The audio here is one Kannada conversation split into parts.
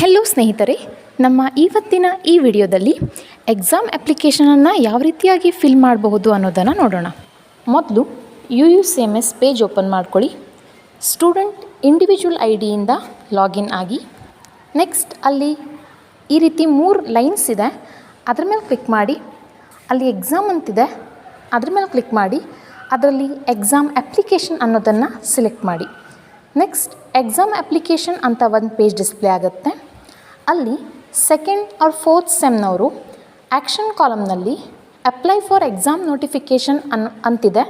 ಹೆಲೋ ಸ್ನೇಹಿತರೆ. ನಮ್ಮ ಇವತ್ತಿನ ಈ ವಿಡಿಯೋದಲ್ಲಿ ಎಕ್ಸಾಮ್ ಅಪ್ಲಿಕೇಶನನ್ನು ಯಾವ ರೀತಿಯಾಗಿ ಫಿಲ್ ಮಾಡಬಹುದು ಅನ್ನೋದನ್ನು ನೋಡೋಣ. ಮೊದಲು U U C M S page open ಮಾಡ್ಕೊಳ್ಳಿ. ಸ್ಟೂಡೆಂಟ್ ಇಂಡಿವಿಜುವಲ್ ಐ ಡಿಯಿಂದ ಲಾಗಿನ್ ಆಗಿ. ನೆಕ್ಸ್ಟ್ ಅಲ್ಲಿ ಈ ರೀತಿ ಮೂರು ಲೈನ್ಸ್ ಇದೆ. ಅದ್ರ ಮೇಲೆ ಕ್ಲಿಕ್ ಮಾಡಿ. ಅಲ್ಲಿ ಎಕ್ಸಾಮ್ ಅಂತಿದೆ. ಅದ್ರ ಮೇಲೆ ಕ್ಲಿಕ್ ಮಾಡಿ. ಅದರಲ್ಲಿ ಎಕ್ಸಾಮ್ ಅಪ್ಲಿಕೇಶನ್ ಅನ್ನೋದನ್ನು ಸಿಲೆಕ್ಟ್ ಮಾಡಿ. ನೆಕ್ಸ್ಟ್ ಎಕ್ಸಾಮ್ ಅಪ್ಲಿಕೇಶನ್ ಅಂತ ಒಂದು ಪೇಜ್ ಡಿಸ್ಪ್ಲೇ ಆಗುತ್ತೆ. ಅಲ್ಲಿ ಸೆಕೆಂಡ್ ಆರ್ ಫೋರ್ತ್ ಸೆಮ್ನವರು action ಕಾಲಮ್ನಲ್ಲಿ apply for exam notification on, ಅಂತಿದೆ.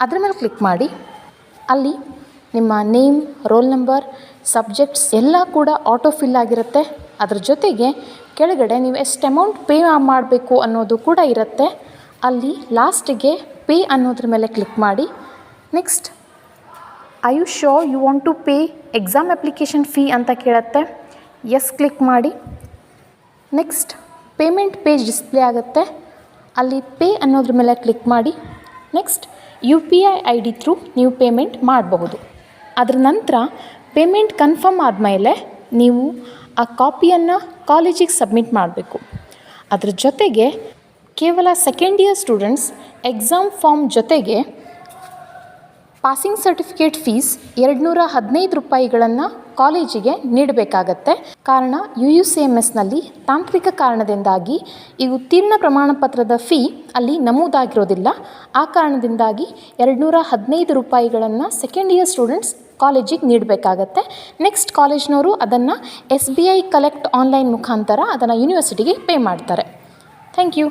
ಅದ್ರ ಮೇಲೆ ಕ್ಲಿಕ್ ಮಾಡಿ. ಅಲ್ಲಿ ನಿಮ್ಮ ನೇಮ್ ರೋಲ್ ನಂಬರ್ ಸಬ್ಜೆಕ್ಟ್ಸ್ ಎಲ್ಲ ಕೂಡ ಆಟೋ ಫಿಲ್ ಆಗಿರುತ್ತೆ. ಅದ್ರ ಜೊತೆಗೆ ಕೆಳಗಡೆ ನೀವು ಎಷ್ಟು ಅಮೌಂಟ್ ಪೇ ಮಾಡಬೇಕು ಅನ್ನೋದು ಕೂಡ ಇರುತ್ತೆ. ಅಲ್ಲಿ ಲಾಸ್ಟಿಗೆ ಪೇ ಅನ್ನೋದ್ರ ಮೇಲೆ ಕ್ಲಿಕ್ ಮಾಡಿ. Next are you sure you want to pay exam application fee ಅಂತ ಕೇಳುತ್ತೆ. ಎಸ್ ಕ್ಲಿಕ್ ಮಾಡಿ. ನೆಕ್ಸ್ಟ್ ಪೇಮೆಂಟ್ ಪೇಜ್ ಡಿಸ್ಪ್ಲೇ ಆಗುತ್ತೆ. ಅಲ್ಲಿ ಪೇ ಅನ್ನೋದ್ರ ಮೇಲೆ ಕ್ಲಿಕ್ ಮಾಡಿ. Next U P I I D through ನೀವು ಪೇಮೆಂಟ್ ಮಾಡಬಹುದು. ಅದರ ನಂತರ ಪೇಮೆಂಟ್ ಕನ್ಫರ್ಮ್ ಆದಮೇಲೆ ನೀವು ಆ ಕಾಪಿಯನ್ನು ಕಾಲೇಜಿಗೆ ಸಬ್ಮಿಟ್ ಮಾಡಬೇಕು. ಅದ್ರ ಜೊತೆಗೆ ಕೇವಲ second year students exam form ಜೊತೆಗೆ ಪಾಸಿಂಗ್ ಸರ್ಟಿಫಿಕೇಟ್ ಫೀಸ್ ಎರಡು ನೂರ ಹದಿನೈದು ರೂಪಾಯಿಗಳನ್ನು ಕಾಲೇಜಿಗೆ ನೀಡಬೇಕಾಗತ್ತೆ. ಕಾರಣ ಯು ಯು ಸಿ ಎಂ ಎಸ್ನಲ್ಲಿ ತಾಂತ್ರಿಕ ಕಾರಣದಿಂದಾಗಿ ಈ ಉತ್ತೀರ್ಣ ಪ್ರಮಾಣ ಪತ್ರದ ಫೀ ಅಲ್ಲಿ ನಮೂದಾಗಿರೋದಿಲ್ಲ. ಆ ಕಾರಣದಿಂದಾಗಿ ಎರಡು ನೂರ ಹದಿನೈದು ರೂಪಾಯಿಗಳನ್ನು ಸೆಕೆಂಡ್ ಇಯರ್ ಸ್ಟೂಡೆಂಟ್ಸ್ ಕಾಲೇಜಿಗೆ ನೀಡಬೇಕಾಗತ್ತೆ. ನೆಕ್ಸ್ಟ್ ಕಾಲೇಜ್ನವರು ಅದನ್ನು S B I collect online ಮುಖಾಂತರ ಅದನ್ನು ಯೂನಿವರ್ಸಿಟಿಗೆ ಪೇ ಮಾಡ್ತಾರೆ. Thank you